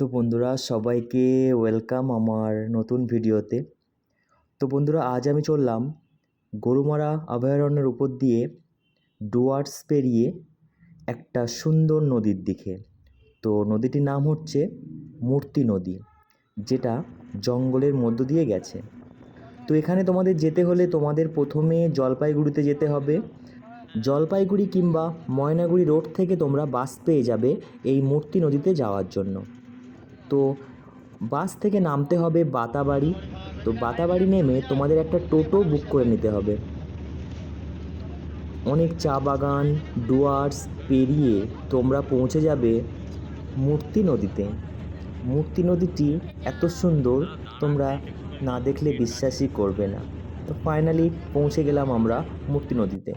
তো বন্ধুরা, সবাইকে ওয়েলকাম আমার নতুন ভিডিওতে। তো বন্ধুরা, আজ আমি চললাম গরুমারা অভয়ারণ্যের উপর দিয়ে ডুয়ার্স পেরিয়ে একটা সুন্দর নদীর দিকে। তো নদীটির নাম হচ্ছে মূর্তি নদী, যেটা জঙ্গলের মধ্য দিয়ে গেছে। তো এখানে তোমাদের যেতে হলে তোমাদের প্রথমে জলপাইগুড়িতে যেতে হবে। জলপাইগুড়ি কিংবা ময়নাগুড়ি রোড থেকে তোমরা বাস পেয়ে যাবে এই মূর্তি নদীতে যাওয়ার জন্য। তো বাস থেকে নামতে হবে বাতাবাড়ি। তো বাতাবাড়ি নেমে তোমাদের একটা টোটো বুক করে নিতে হবে। অনেক চা বাগান ডুয়ার্স পেরিয়ে তোমরা পৌঁছে যাবে মূর্তি নদীতে। মূর্তি নদীটি এত সুন্দর, তোমরা না দেখলে বিশ্বাসই করবে না। তো ফাইনালি পৌঁছে গেলাম আমরা মূর্তি নদীতে।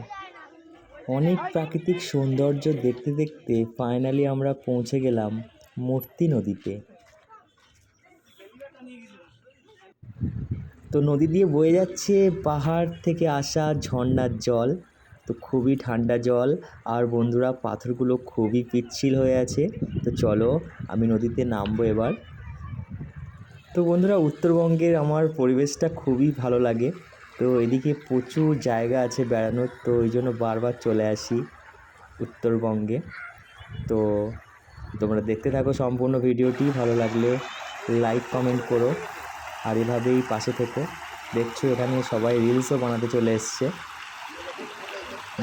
অনেক প্রাকৃতিক সৌন্দর্য দেখতে দেখতে ফাইনালি আমরা পৌঁছে গেলাম মূর্তি নদীতে। তো নদী দিয়ে বয়ে যাচ্ছে পাহাড় থেকে আসা ঝর্ণার জল। তো খুবই ঠান্ডা জল। আর বন্ধুরা, পাথরগুলো খুবই পিচ্ছিল হয়ে আছে। তো চলো, আমি নদীতে নামবো এবার। তো বন্ধুরা, উত্তরবঙ্গের আমার পরিবেশটা খুবই ভালো লাগে। তো এদিকে প্রচুর জায়গা আছে বেড়ানোর। তো ওই জন্য বারবার চলে আসি উত্তরবঙ্গে। তো তোমরা দেখতে থাকো সম্পূর্ণ ভিডিওটি। ভালো লাগলে লাইক কমেন্ট করো। আর এভাবেই পাশে থেকো। দেখছ, এখানে সবাই রিলসও বানাতে চলে এসছে।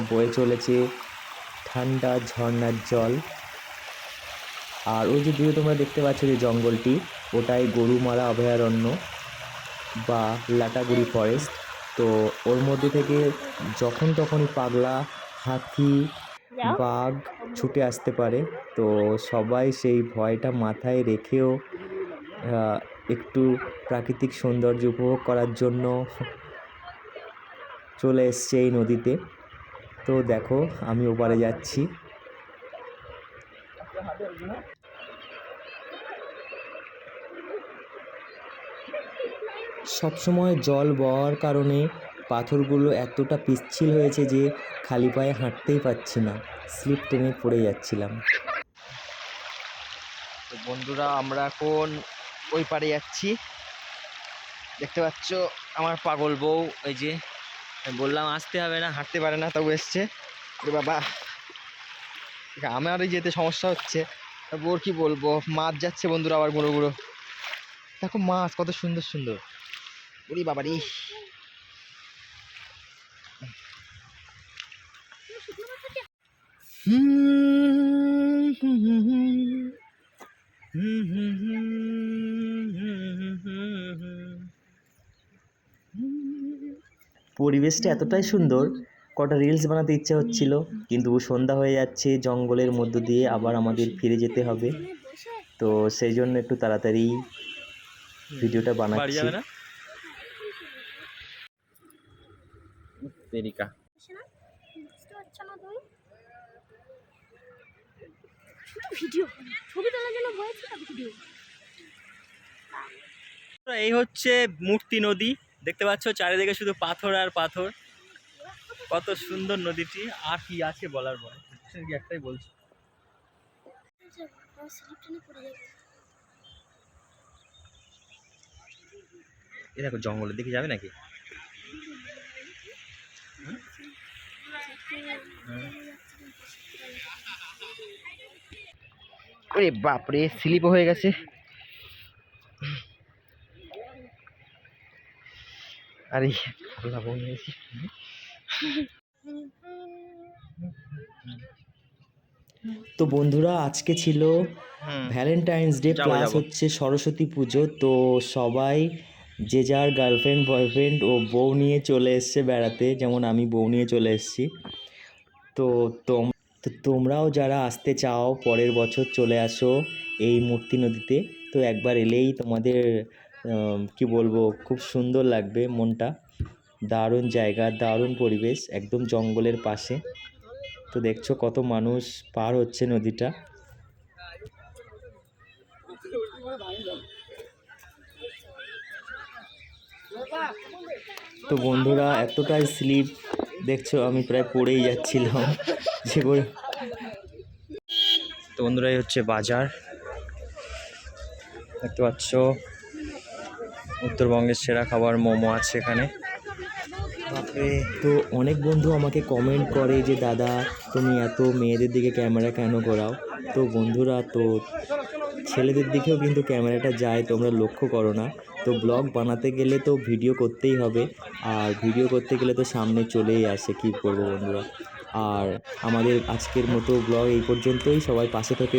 বয়ে চলেছে ঠান্ডা ঝর্ণার জল। আর ওই যে দূরে তোমরা দেখতে পাচ্ছ যে জঙ্গলটি, ওটাই গরুমারা অভয়ারণ্য বা লাটাগুড়ি ফরেস্ট তো ওর মধ্যে থেকে যখন তখনই পাগলা, হাতি, বাঘ ছুটে আসতে পারে। তো সবাই সেই ভয়টা মাথায় রেখেও একটু প্রাকৃতিক সৌন্দর্য উপভোগ করার জন্য চলে এসছে এই নদীতে। তো দেখো, আমি ওপারে যাচ্ছি। সবসময় জল বওয়ার কারণে পাথরগুলো এতটা পিচ্ছিল হয়েছে যে খালি পায়ে হাঁটতেই পারছি না। স্লিপ টেনে পড়ে যাচ্ছিলাম। তো বন্ধুরা, আমরা এখন ওই পারে যাচ্ছি দেখতে পাচ্ছ আমার পাগল বউ ওই যে বললাম আসতে হবে না হাঁটতে পারে না তবু এসছে আরে বাবা আমারই যেতে সমস্যা হচ্ছে ওর কি বলব মাছ যাচ্ছে বন্ধুরা আবার গুঁড়ো গুঁড়ো দেখো মাছ কত সুন্দর সুন্দর ওরে বাবা রে হুম হুম হুম হুম হুম হুম পরিবেশটা এতটাই সুন্দর কটা রিলস বানাতে ইচ্ছে হচ্ছিল কিন্তু সন্ধ্যা হয়ে যাচ্ছে জঙ্গলের মধ্য দিয়ে আবার আমাদের ফিরে যেতে হবে। তো সেই জন্য একটু তাড়াতাড়ি ভিডিওটা বানাচ্ছি তেরিকা ভিডিও ছবি তোলার জন্য ভিডিও এই হচ্ছে মূর্তি নদী। দেখতে পাচ্ছ চারিদিকে শুধু পাথর আর পাথর। কত সুন্দর নদীটি, আর কি আছে বলার পরে কি একটাই বলছি। দেখো, জঙ্গলের দিকে যাবে নাকি? বাপরে, স্লিপ হয়ে গেছে। আরে আল্লাহ তো বন্ধুরা আজকে ছিল ভ্যালেন্টাইন্স ডে প্লাস হচ্ছে সরস্বতী পুজো। তো সবাই যে যার গার্লফ্রেন্ড বয়ফ্রেন্ড ও বউ নিয়ে চলে এসছে বেড়াতে যেমন আমি বউ নিয়ে চলে এসেছি। তো তো তোমরাও যারা আসতে চাও পরের বছর চলে আসো এই মূর্তি নদীতে তো একবার এলেই তোমাদের কি বলব, খুব সুন্দর লাগবে মনটা। দারুণ জায়গা, দারুণ পরিবেশ, একদম জঙ্গলের পাশে। তো দেখছ কত মানুষ পার হচ্ছে নদীটা। তো বন্ধুরা, এতটাই স্লিপ। দেখছ, আমি প্রায় পড়েই যাচ্ছিলাম। যে তো বন্ধুরা, এই হচ্ছে বাজার। দেখতে পাচ্ছ উত্তরবঙ্গের সেরা খাবার মোমো আছে এখানে। তো অনেক বন্ধু আমাকে কমেন্ট করে যে, দাদা, তুমি এত মেয়েদের দিকে ক্যামেরা কেন করাও তো বন্ধুরা, তো ছেলেদের দিকেও কিন্তু ক্যামেরাটা যায়, তোমরা লক্ষ্য করো না। তো ব্লগ বানাতে গেলে তো ভিডিও করতেই হবে, আর ভিডিও করতে গেলে তো সামনে চলেই আসে, কী করব বন্ধুরা। আর আমাদের আজকের মতো ব্লগ এই পর্যন্তই, সবাই পাশে থেকে